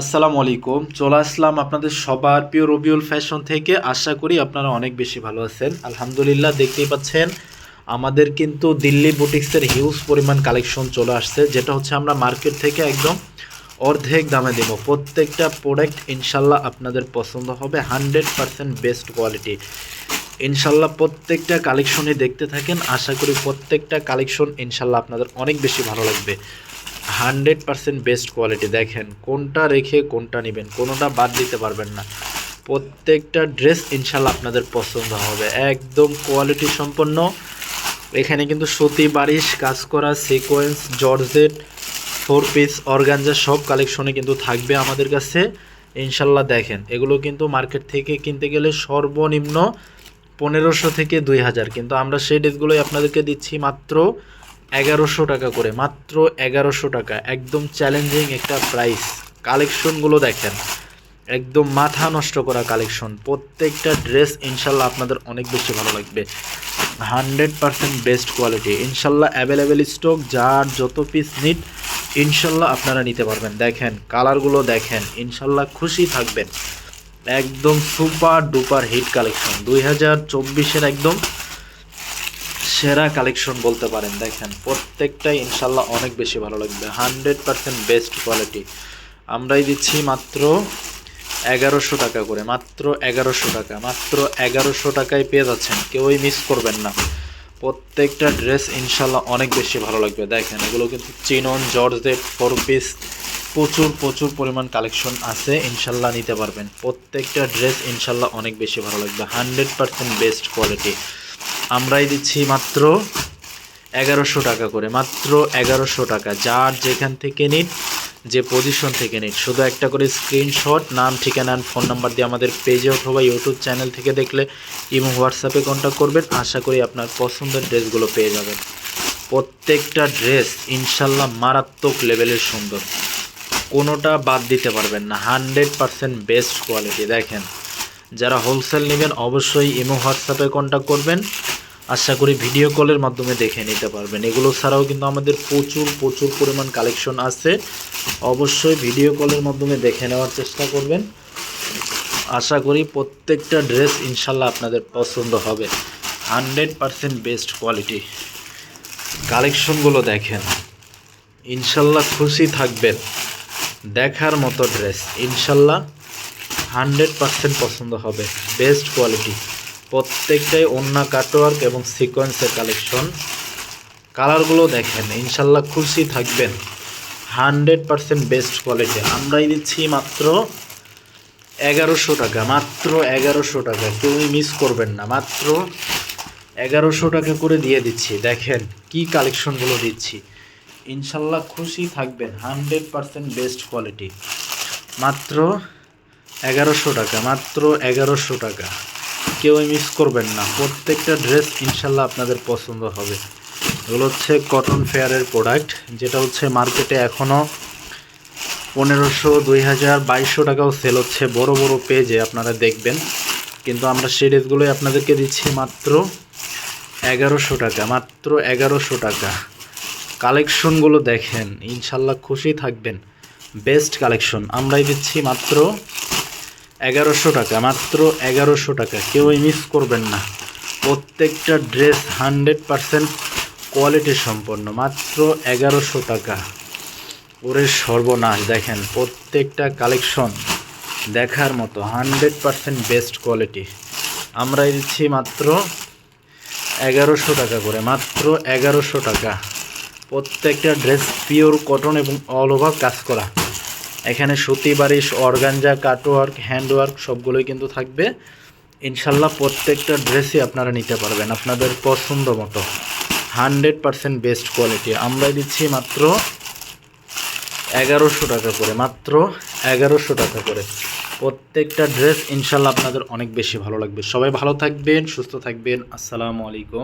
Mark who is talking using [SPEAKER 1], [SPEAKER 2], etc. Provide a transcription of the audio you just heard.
[SPEAKER 1] আসসালামু আলাইকুম। চলে আসলাম আপনাদের সবার প্রিয় রবিউল ফ্যাশন থেকে। আশা করি আপনারা অনেক বেশি ভালো আছেন। আলহামদুলিল্লাহ, দেখতেই পাচ্ছেন, আমাদের কিন্তু দিল্লি বুটিক্সের হিউজ পরিমাণ কালেকশন চলে আসছে, যেটা হচ্ছে আমরা মার্কেট থেকে একদম অর্ধেক দামে দেবো। প্রত্যেকটা প্রোডাক্ট ইনশাল্লাহ আপনাদের পছন্দ হবে হান্ড্রেড পারসেন্ট বেস্ট কোয়ালিটি ইনশাল্লাহ প্রত্যেকটা কালেকশনই দেখতে থাকেন। আশা করি প্রত্যেকটা কালেকশন ইনশাল্লাহ আপনাদের অনেক বেশি ভালো লাগবে। Hundred percent best quality. দেখেন, কোনটা রেখে কোনটা নেবেন, কোনোটা বাদ দিতে পারবেন না। প্রত্যেকটা ড্রেস ইনশাল্লাহ আপনাদের পছন্দ হবে। একদম কোয়ালিটি সম্পন্ন। এখানে কিন্তু সুতি, বারিশ কাজ করা sequence, georgette, four piece organza সব কালেকশনে কিন্তু থাকবে আমাদের কাছে। ইনশাল্লাহ দেখেন, এগুলো কিন্তু মার্কেট থেকে কিনতে গেলে সর্বনিম্ন পনেরোশো থেকে দুই হাজার। কিন্তু আমরা সেই ড্রেসগুলোই আপনাদেরকে দিচ্ছি মাত্র এগারোশো টাকা করে, মাত্র এগারোশো টাকা। একদম চ্যালেঞ্জিং একটা প্রাইস কালেকশনগুলো দেখেন, একদম মাথা নষ্ট করা কালেকশন। প্রত্যেকটা ড্রেস ইনশাল্লাহ আপনাদের অনেক বেশি ভালো লাগবে। হান্ড্রেড পারসেন্ট বেস্ট কোয়ালিটি ইনশাল্লাহ অ্যাভেলেবেল স্টক যার যত পিস নিট ইনশাল্লাহ আপনারা নিতে পারবেন। দেখেন কালারগুলো দেখেন, ইনশাল্লাহ খুশি থাকবেন। একদম সুপার ডুপার হিট কালেকশন। দুই হাজার চব্বিশের একদম সেরা কালেকশন বলতে পারেন। দেখেন, প্রত্যেকটাই ইনশাল্লাহ অনেক বেশি ভালো লাগবে। Hundred percent best quality. আমরাই দিচ্ছি মাত্র এগারোশো টাকা করে, মাত্র এগারোশো টাকা, মাত্র এগারোশো টাকায় পেয়ে যাচ্ছেন। কেউই মিস করবেন না। প্রত্যেকটা ড্রেস ইনশাল্লাহ অনেক বেশি ভালো লাগবে। দেখেন, এগুলো কিন্তু চিনন, জর্জেট, ফোর পিস, প্রচুর প্রচুর পরিমাণ কালেকশন আছে। ইনশাল্লাহ নিতে পারবেন। প্রত্যেকটা ড্রেস ইনশাল্লাহ অনেক বেশি ভালো লাগবে। Hundred percent best quality. আমরাই দিচ্ছি মাত্র এগারোশো টাকা করে, মাত্র এগারোশো টাকা। যার যেখান থেকে নিন, যে পজিশন থেকে নিন। শুধু একটা করে স্ক্রিনশট নাম, ঠিকানা ফোন নাম্বার দিয়ে আমাদের পেজে অথবা ইউটিউব চ্যানেল থেকে দেখলে ইমো হোয়াটসঅ্যাপে কন্ট্যাক্ট করবেন। আশা করি আপনার পছন্দের ড্রেসগুলো পেয়ে যাবেন। প্রত্যেকটা ড্রেস ইনশাল্লাহ মারাত্মক লেভেলের সুন্দর। কোনোটা বাদ দিতে পারবেন না। হান্ড্রেড পারসেন্ট বেস্ট কোয়ালিটি দেখেন, যারা হোলসেল নেবেন, অবশ্যই ইমো হোয়াটসঅ্যাপে কন্ট্যাক্ট করবেন। আশা করি ভিডিও কলের মাধ্যমে দেখে নিতে পারবেন। এগুলো ছাড়াও কিন্তু আমাদের প্রচুর প্রচুর পরিমাণ কালেকশন আছে। অবশ্যই ভিডিও কলের মাধ্যমে দেখে নেওয়ার চেষ্টা করবেন। আশা করি প্রত্যেকটা ড্রেস ইনশাল্লাহ আপনাদের পছন্দ হবে। হান্ড্রেড পারসেন্ট বেস্ট কোয়ালিটি কালেকশনগুলো দেখেন। ইনশাল্লাহ খুশি থাকবেন। দেখার মতো ড্রেস ইনশাল্লাহ হান্ড্রেড পারসেন্ট পছন্দ হবে। বেস্ট কোয়ালিটি প্রত্যেকটাই ওন্না কাটওয়ার্ক এবং সিকোয়েন্সের কালেকশন কালারগুলো দেখেন, ইনশাল্লাহ খুশি থাকবেন। হান্ড্রেড পারসেন্ট বেস্ট কোয়ালিটি আমরাই দিচ্ছি মাত্র এগারোশো টাকা, মাত্র এগারোশো টাকা। কেউই মিস করবেন না, মাত্র এগারোশো টাকা করে দিয়ে দিচ্ছি। দেখেন কি কালেকশনগুলো দিচ্ছি। ইনশাল্লাহ খুশি থাকবেন, হান্ড্রেড পারসেন্ট বেস্ট কোয়ালিটি মাত্র এগারোশো টাকা, মাত্র এগারোশো টাকা। কেউই মিস করবেন না। প্রত্যেকটা ড্রেস ইনশাল্লাহ আপনাদের পছন্দ হবে। এগুলো হচ্ছে কটন ফেয়ারের প্রোডাক্ট যেটা হচ্ছে মার্কেটে এখনও পনেরোশো দুই হাজার বাইশশো টাকাও সেল হচ্ছে। বড় বড় পেজে আপনারা দেখবেন। কিন্তু আমরা সেই ড্রেসগুলোই আপনাদেরকে দিচ্ছি মাত্র এগারোশো টাকা, মাত্র এগারোশো টাকা। কালেকশনগুলো দেখেন, ইনশাল্লাহ খুশি থাকবেন। বেস্ট কালেকশন আমরাই দিচ্ছি মাত্র এগারোশো টাকা, মাত্র এগারোশো টাকা। কেউই মিস করবেন না। প্রত্যেকটা ড্রেস হান্ড্রেড পারসেন্ট কোয়ালিটি সম্পন্ন, মাত্র এগারোশো টাকা। ওরে সর্বনাশ, দেখেন প্রত্যেকটা কালেকশন দেখার মতো হান্ড্রেড পারসেন্ট বেস্ট কোয়ালিটি আমরা দিচ্ছি মাত্র এগারোশো টাকা করে, মাত্র এগারোশো টাকা। প্রত্যেকটা ড্রেস পিওর কটন এবং অল ওভার কাজ করা। এখানে সুতি বারিশ, অর্গানজা, কাটওয়ার্ক, হ্যান্ডওয়ার্ক সবগুলোই কিন্তু থাকবে। ইনশাল্লাহ প্রত্যেকটা ড্রেসই আপনারা নিতে পারবেন আপনাদের পছন্দ মতো। Hundred percent best quality. আমরা দিচ্ছি মাত্র এগারোশো টাকা করে, মাত্র এগারোশো টাকা করে। প্রত্যেকটা ড্রেস ইনশাল্লাহ আপনাদের অনেক বেশি ভালো লাগবে। সবাই ভালো থাকবেন, সুস্থ থাকবেন। আসসালামু আলাইকুম।